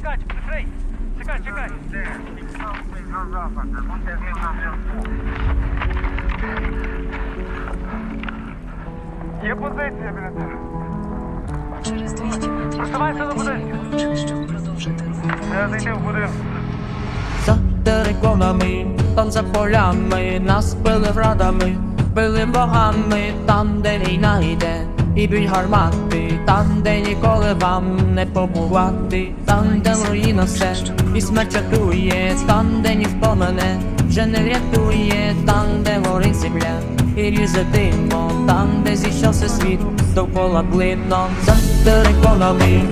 чекай, Фрей, чекай, чекай. Є позиція біля. Через 200 метрів Просувайся до будинку. щоб продовжити рух. Я зайти в будинок. За териконами, там за полями, нас били врадами, били богами, там, де війна йде, і б'ють гармати, там, де ніколи вам не побувати, там, де руїна все, і смерть чатує, там, де ніхто мене вже не врятує, там, де горить земля, і різе димо, там, де зійшовся світ, довкола блином, за териконами.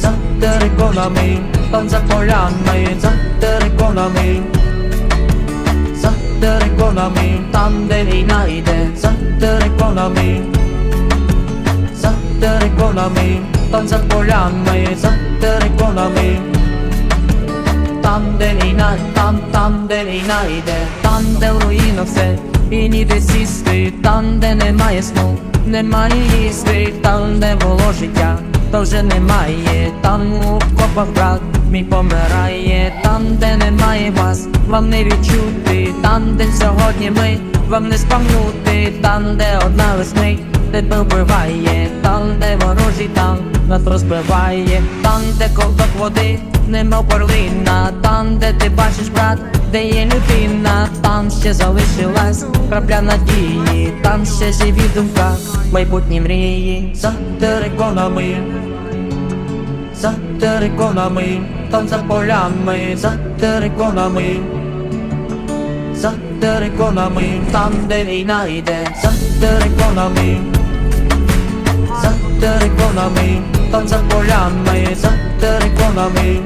За териконами, там за полями, за териконами, за териконами, там де війна йде, за териконами, за териконами, там за полями, за териконами, там де війна, там, там де війна йде, там де в руїнах все, і ніде сісти, там де немає сну, немає їсти, там де було життя, то вже немає, там у копах брат мій помирає, там де немає вас, вам не відчути, там де сьогодні ми, вам не спамнути, там де одна весни, тебе вбиває, там де ворожий танк нас розбиває, там де ковток води, нема перлина, там де ти бачиш брат, де є людина, там ще залишилась крапля надії, там ще живі думка, майбутні мрії. За териконами, за териконами, там за полями, за териконами. За териконами, там де війна йде, за териконами, за териконами, там за полями, за териконами,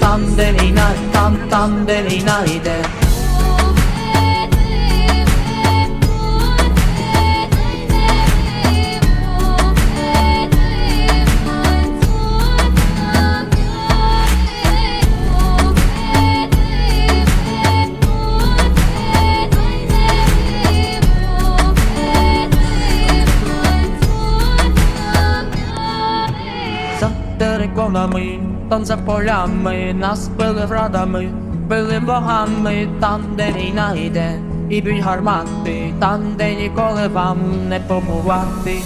там де війна, там, там де війна териконами, за полями, нас били врадами, били богами, там, де війна йде, і б'ють гармати, там, де ніколи вам не побувати.